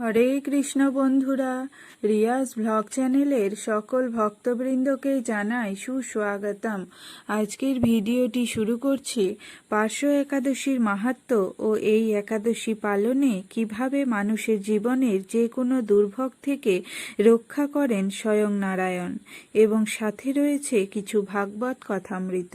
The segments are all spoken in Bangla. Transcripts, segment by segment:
হরে কৃষ্ণ বন্ধুরা, রিয়াজ ব্লগ চ্যানেলের সকল ভক্তবৃন্দকে জানাই সুস্বাগতম। আজকের ভিডিওটি শুরু করছি পার্শ্ব একাদশীর মাহাত্ম্য ও এই একাদশী পালনে কীভাবে মানুষের জীবনের যে কোনো দুর্ভোগ থেকে রক্ষা করেন স্বয়ং নারায়ণ। এবং সাথে রয়েছে কিছু ভাগবত কথামৃত।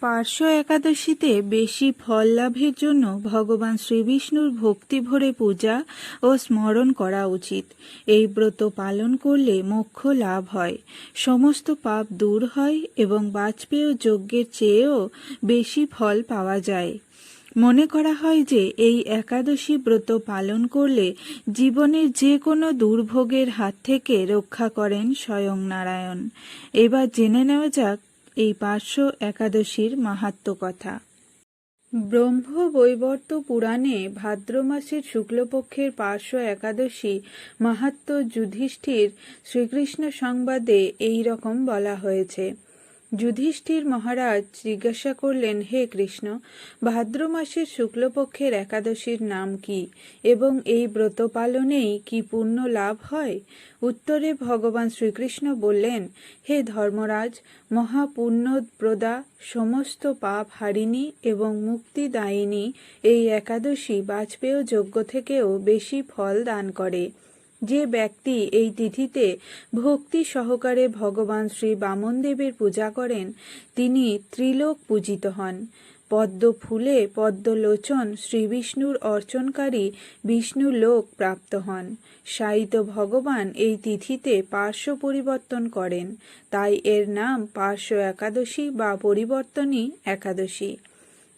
পার্শ্ব একাদশীতে বেশি ফল লাভের জন্য ভগবান শ্রীবিষ্ণুর ভক্তি ভরে পূজা ও স্মরণ করা উচিত। এই ব্রত পালন করলে মোক্ষ লাভ হয়। সমস্ত পাপ দূর হয় এবং বাজপেয় যজ্ঞের চেয়েও বেশি ফল পাওয়া যায়। মনে করা হয় যে এই একাদশী ব্রত পালন করলে জীবনের যে কোনো দুর্ভোগের হাত থেকে রক্ষা করেন স্বয়ং নারায়ণ। এবার জেনে নেওয়া যাক এই পার্শ্ব একাদশীর মাহাত্ম কথা। ব্রহ্ম বৈবর্ত পুরাণে ভাদ্র মাসের শুক্লপক্ষের পার্শ্ব একাদশী মাহাত্ম যুধিষ্ঠির শ্রীকৃষ্ণ সংবাদে এই রকম বলা হয়েছে। যুধিষ্ঠির মহারাজ জিজ্ঞাসা করলেন, হে কৃষ্ণ, ভাদ্র মাসের শুক্লপক্ষের একাদশীর নাম কি এবং এই ব্রত পালনেই কি পূর্ণ লাভ হয়? উত্তরে ভগবান শ্রীকৃষ্ণ বললেন, হে ধর্মরাজ মহাপুণ্যপ্রদা সমস্ত পাপ হারিণী এবং মুক্তিদায়িনী এই একাদশী বাজপেয় যজ্ঞ থেকেও বেশি ফল দান করে। যে ব্যক্তি এই তিথিতে ভক্তি সহকারে ভগবান শ্রী বামনদেবের পূজা করেন, তিনি ত্রিলোক পূজিত হন। পদ্ম ফুলে পদ্মলোচন শ্রী বিষ্ণুর অর্চনকারী বিষ্ণু লোক প্রাপ্ত হন। সাহিত্য ভগবান এই তিথিতে পার্শ্ব পরিবর্তন করেন, তাই এর নাম পার্শ্ব একাদশী বা পরিবর্তনই একাদশী।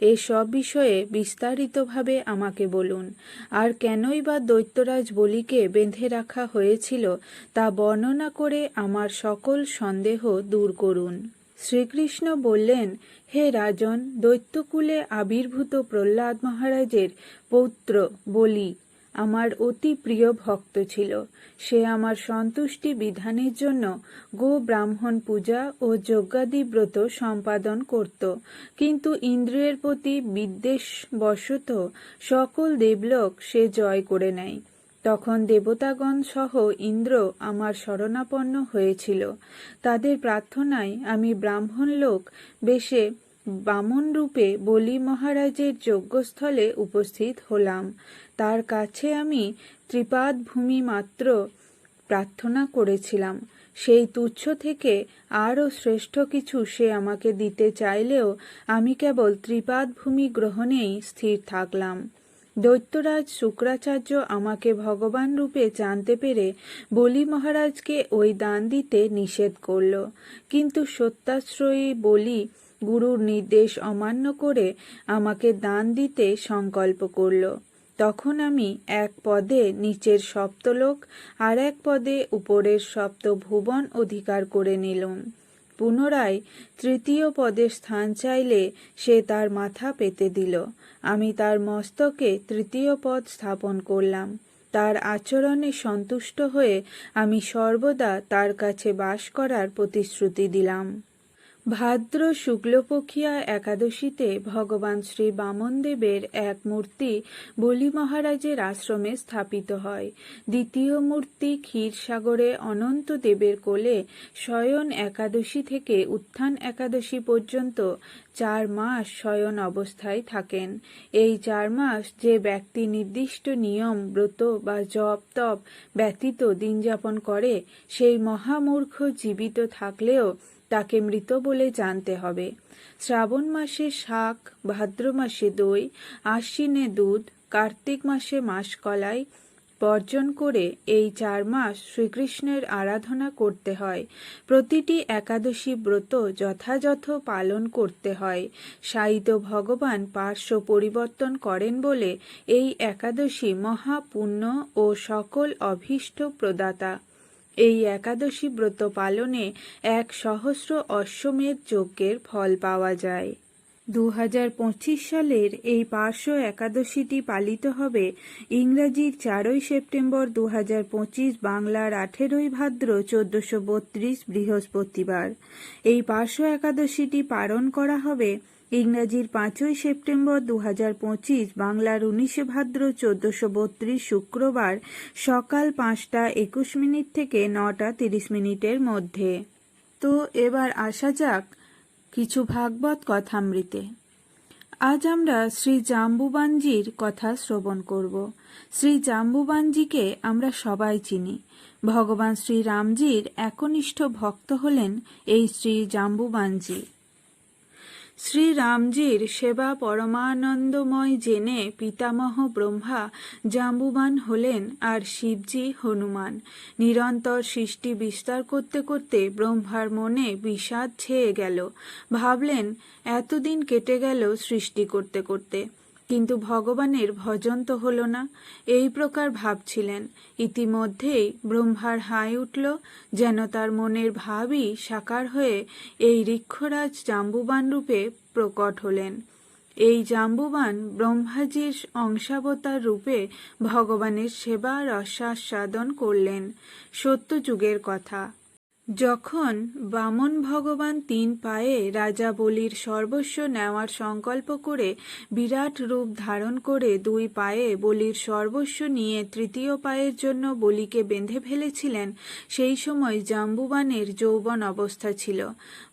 এই সব বিষয়ে বিস্তারিতভাবে আমাকে বলুন। আর কেনই বা দৈত্যরাজ বলিকে বেঁধে রাখা হয়েছিল তা বর্ণনা করে আমার সকল সন্দেহ দূর করুন। শ্রীকৃষ্ণ বললেন, হে রাজন, দৈত্যকুলে আবির্ভূত প্রহ্লাদ মহারাজের পৌত্র বলি আমার অতি প্রিয় ভক্ত ছিল। সে আমার সন্তুষ্টি বিধানের জন্য গো ব্রাহ্মণ পূজা ও যজ্ঞাদি ব্রত সম্পাদন করত। কিন্তু ইন্দ্রিয়ের প্রতি বিদ্বেষ বশত সকল দেবলোক সে জয় করে নেয়। তখন দেবতাগণ সহ ইন্দ্র আমার শরণাপন্ন হয়েছিল। তাদের প্রার্থনায় আমি ব্রাহ্মণ লোক বেশে বামন রূপে বলি মহারাজের যজ্ঞস্থলে উপস্থিত হলাম। তার কাছে আমি ত্রিপাদ ভূমি মাত্র প্রার্থনা করেছিলাম। সেই তুচ্ছ থেকে আরও শ্রেষ্ঠ কিছু সে আমাকে দিতে চাইলেও আমি কেবল ত্রিপাদ ভূমি গ্রহণেই স্থির থাকলাম। দৈত্যরাজ শুক্রাচার্য আমাকে ভগবান রূপে জানতে পেরে বলি মহারাজকে ওই দান দিতে নিষেধ করল। কিন্তু সত্যাশ্রয়ী বলি গুরুর নির্দেশ অমান্য করে আমাকে দান দিতে সংকল্প করল। তখন আমি এক পদে নিচের সপ্তলোক আর এক পদে উপরের সপ্ত ভুবন অধিকার করে নিলাম। পুনরায় তৃতীয় পদে স্থান চাইলে সে তার মাথা পেতে দিল। আমি তার মস্তকে তৃতীয় পদ স্থাপন করলাম। তার আচরণে সন্তুষ্ট হয়ে আমি সর্বদা তার কাছে বাস করার প্রতিশ্রুতি দিলাম। ভাদ্র শুক্লপক্ষিয়া একাদশীতে ভগবান শ্রী বামনদেবের এক মূর্তি বলি মহারাজের আশ্রমে স্থাপিত হয়। দ্বিতীয় মূর্তি ক্ষীরসাগরে অনন্ত দেবের কোলে শয়ন একাদশী থেকে উত্থান একাদশী পর্যন্ত চার মাস শয়ন অবস্থায় থাকেন। এই চার মাস যে ব্যক্তি নির্দিষ্ট নিয়ম, ব্রত বা জপ তপ ব্যতীত দিনযাপন করে, সেই মহামূর্খ জীবিত থাকলেও তাকে মৃত বলে জানতে হবে। শ্রাবণ মাসে শাক, ভাদ্র মাসে দই, আশ্বিনে দুধ, কার্তিক মাসে মাসকলাই বর্জন করে এই চার মাস শ্রীকৃষ্ণের আরাধনা করতে হয়। প্রতিটি একাদশী ব্রত যথাযথ পালন করতে হয়। সাহিত্য ভগবান পার্শ্ব পরিবর্তন করেন বলে এই একাদশী মহাপুণ্য ও সকল অভীষ্ট প্রদাতা। এই একাদশী ব্রত পালনে এক সহস্র অশ্বমেধ যজ্ঞের ফল পাওয়া যায়। দু হাজার পঁচিশ সালের এই পার্শ্ব একাদশীটি পালিত হবে ইংরাজির চারই সেপ্টেম্বর দু হাজার পঁচিশ বাংলার আঠেরোই ভাদ্র চোদ্দশো বত্রিশ বৃহস্পতিবার। এই পার্শ্ব একাদশীটি পালন করা হবে ইংরাজির পাঁচই সেপ্টেম্বর দু পঁচিশ, বাংলার উনিশে ভাদ্র চোদ্দশো বত্রিশ শুক্রবার সকাল পাঁচটা একুশ মিনিট থেকে নটা তিরিশ মিনিটের মধ্যে। তো এবার আসা যাক কিছু ভাগবত কথামৃতে। আজ আমরা শ্রী জাম্বুবানজির কথা শ্রবণ করব। শ্রী জাম্বুবানজিকে আমরা সবাই চিনি। ভগবান শ্রী রামজির একনিষ্ঠ ভক্ত হলেন এই শ্রী জাম্বুবানজি। শ্রী রামজির সেবা পরমানন্দময় জেনে পিতামহ ব্রহ্মা জাম্বুবান হলেন আর শিবজি হনুমান। নিরন্তর সৃষ্টি বিস্তার করতে করতে ব্রহ্মার মনে বিষাদ ছেয়ে গেল। ভাবলেন, এতদিন কেটে গেল সৃষ্টি করতে করতে। কিন্তু ভগবানের ভজন তো হল না। এই প্রকার ভাবছিলেন। ইতিমধ্যেই ব্রহ্মার হাই উঠল যেন তার মনের ভাবই সাকার হয়ে এই ঋক্ষরাজ জাম্বুবান রূপে প্রকট হলেন। এই জাম্বুবান ব্রহ্মাজির অংশাবতার রূপে ভগবানের সেবা রসাস্বাদন করলেন। সত্যযুগের কথা। যখন বামন ভগবান তিন পায়ে রাজা বলির সর্বস্ব নেওয়ার সংকল্প করে বিরাট রূপ ধারণ করে দুই পায়ে বলির সর্বস্ব নিয়ে তৃতীয় পায়ের জন্য বলিকে বেঁধে ফেলেছিলেন, সেই সময় জাম্বুবানের যৌবন অবস্থা ছিল।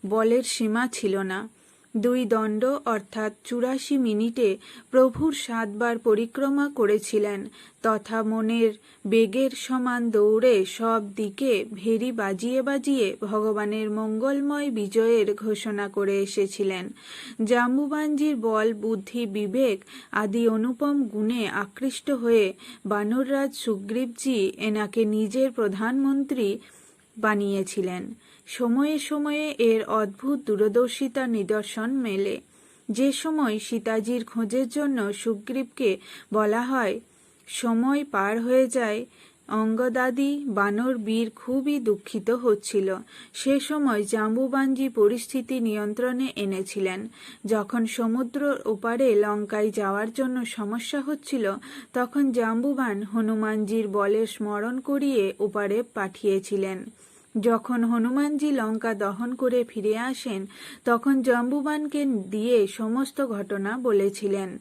বলের সীমা ছিল না। দুই দণ্ড, অর্থাৎ চুরাশি মিনিটে প্রভুর সাতবার পরিক্রমা করেছিলেন, তথা মনের বেগের সমান দৌড়ে সব দিকে ভেরি বাজিয়ে বাজিয়ে ভগবানের মঙ্গলময় বিজয়ের ঘোষণা করে এসেছিলেন। জাম্বুবানজির বল, বুদ্ধি, বিবেক আদি অনুপম গুণে আকৃষ্ট হয়ে বানররাজ সুগ্রীবজি এনাকে নিজের প্রধানমন্ত্রী বানিয়েছিলেন। সময়ে সময়ে এর অদ্ভুত দূরদর্শিতা নিদর্শন মেলে। যে সময় সীতাজির খোঁজের জন্য সুগ্রীবকে বলা হয়, সময় পার হয়ে যায়, অঙ্গদাদি বানর বীর খুবই দুঃখিত হচ্ছিল। সে সময় জাম্বুবানজি পরিস্থিতি নিয়ন্ত্রণে এনেছিলেন। যখন সমুদ্র ওপারে লঙ্কায় যাওয়ার জন্য সমস্যা হচ্ছিল, তখন জাম্বুবান হনুমানজির বলে স্মরণ করিয়ে ওপারে পাঠিয়েছিলেন। যখন হনুমানজি লঙ্কা দহন করে ফিরে আসেন, তখন জাম্বুবানকে দিয়ে সমস্ত ঘটনা বলেছিলেন।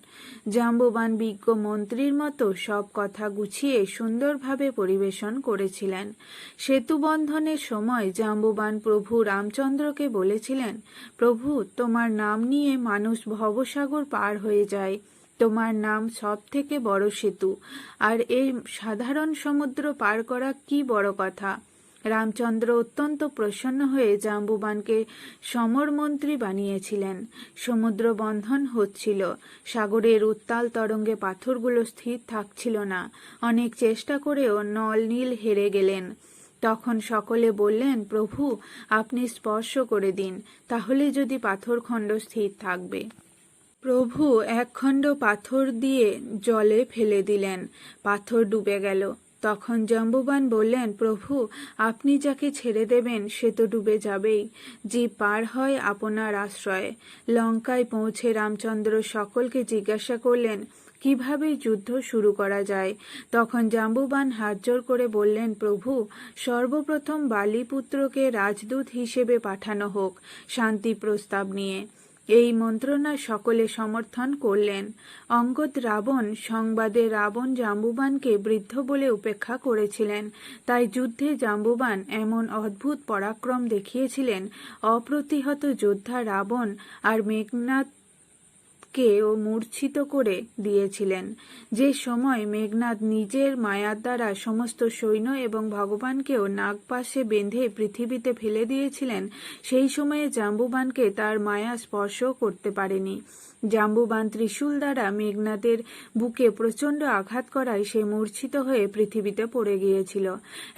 জাম্বুবান বিজ্ঞ মন্ত্রীর মতো সব কথা গুছিয়ে সুন্দরভাবে পরিবেশন করেছিলেন। সেতুবন্ধনের সময় জাম্বুবান প্রভু রামচন্দ্রকে বলেছিলেন, প্রভু, তোমার নাম নিয়ে মানুষ ভবসাগর পার হয়ে যায়। তোমার নাম সব থেকে বড় সেতু। আর এই সাধারণ সমুদ্র পার করা কি বড় কথা? রামচন্দ্র অত্যন্ত প্রসন্ন হয়ে জাম্বুবানকে সমরমন্ত্রী বানিয়েছিলেন। সমুদ্র বন্ধন হচ্ছিল। সাগরের উত্তাল তরঙ্গে পাথরগুলো স্থির থাকছিল না। অনেক চেষ্টা করেও নল নীল হেরে গেলেন। তখন সকলে বললেন, প্রভু, আপনি স্পর্শ করে দিন, তাহলে যদি পাথরখণ্ড স্থির থাকবে। প্রভু একখণ্ড পাথর দিয়ে জলে ফেলে দিলেন। পাথর ডুবে গেল। তখন জম্বুবান বললেন, প্রভু, আপনি যাকে ছেড়ে দেবেন, সে তো ডুবে যাবেই। যে পার হয় আপনার আশ্রয়ে। লঙ্কায় পৌঁছে রামচন্দ্র সকলকে জিজ্ঞাসা করলেন, কীভাবে যুদ্ধ শুরু করা যায়? তখন জাম্বুবান হাত জোর করে বললেন, প্রভু, সর্বপ্রথম বালিপুত্রকে রাজদূত হিসেবে পাঠানো হোক, শান্তি প্রস্তাব নিয়ে। এই মন্ত্রণা সকলে সমর্থন করলেন। অঙ্গদ রাবণ সংবাদে রাবণ জাম্বুবানকে বৃদ্ধ বলে উপেক্ষা করেছিলেন। তাই যুদ্ধে জাম্বুবান এমন অদ্ভুত পরাক্রম দেখিয়েছিলেন। অপ্রতিহত যোদ্ধা রাবণ আর মেঘনাথ কেও মূর্ছিত করে দিয়েছিলেন। যে সময় মেঘনাদ নিজের মায়ার দ্বারা সমস্ত সৈন্য এবং ভগবানকেও নাগপাশে বেঁধে পৃথিবীতে ফেলে দিয়েছিলেন, সেই সময়ে জাম্বুবানকে তার মায়া স্পর্শ করতে পারেনি। জাম্বুবান ত্রিশূল দ্বারা মেঘনাদের বুকে প্রচণ্ড আঘাত করায় সে মূর্ছিত হয়ে পৃথিবীতে পড়ে গিয়েছিল।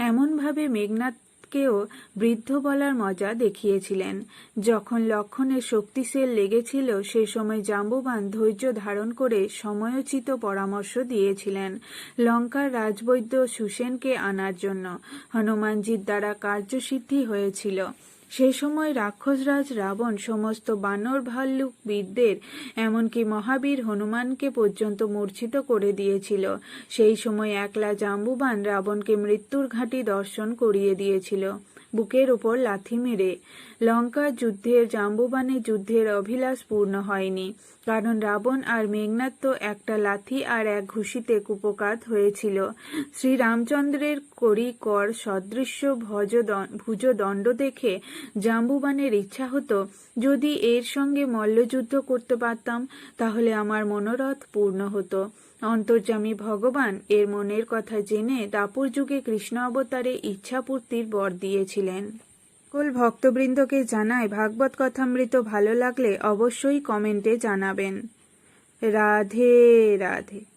এমনভাবে মেঘনাদ কেও বৃদ্ধ বলার মজা দেখিয়েছিলেন। যখন লক্ষণের শক্তি সেল লেগেছিল, সে সময় জাম্বুবান ধৈর্য ধারণ করে সময়োচিত পরামর্শ দিয়েছিলেন লঙ্কার রাজবৈদ্য সুসেনকে আনার জন্য। হনুমানজির দ্বারা কার্যসিদ্ধি হয়েছিল। সে সময় রাক্ষসরাজ রাবণ সমস্ত বানর ভাল্লুক বীরদের এমনকি মহাবীর হনুমানকে পর্যন্ত মূর্ছিত করে দিয়েছিল। সেই সময় একলা জাম্বুবান রাবণকে মৃত্যুর ঘাঁটি দর্শন করিয়ে দিয়েছিল, বুকের ওপর লাথি মেরে। লঙ্কার যুদ্ধের জাম্বুবানের যুদ্ধের অভিলাষ পূর্ণ হয়নি, কারণ রাবণ আর মেঘনাদ তো একটা লাথি আর এক ঘুষিতে কুপকাত হয়েছিল। শ্রীরামচন্দ্রের করি কর সদৃশ্য ভজ ভুজদণ্ড দেখে জাম্বুবানের ইচ্ছা হতো যদি এর সঙ্গে মল্লযুদ্ধ করতে পারতাম, তাহলে আমার মনোরথ পূর্ণ হতো। অন্তর্যামী ভগবান এর মনের কথা জেনে দাপর যুগে কৃষ্ণ অবতারে ইচ্ছাপূর্তির বর দিয়েছিলেন। সকল ভক্তবৃন্দকে জানায়, ভাগবত কথামৃত ভালো লাগলে অবশ্যই কমেন্টে জানাবেন। রাধে রাধে।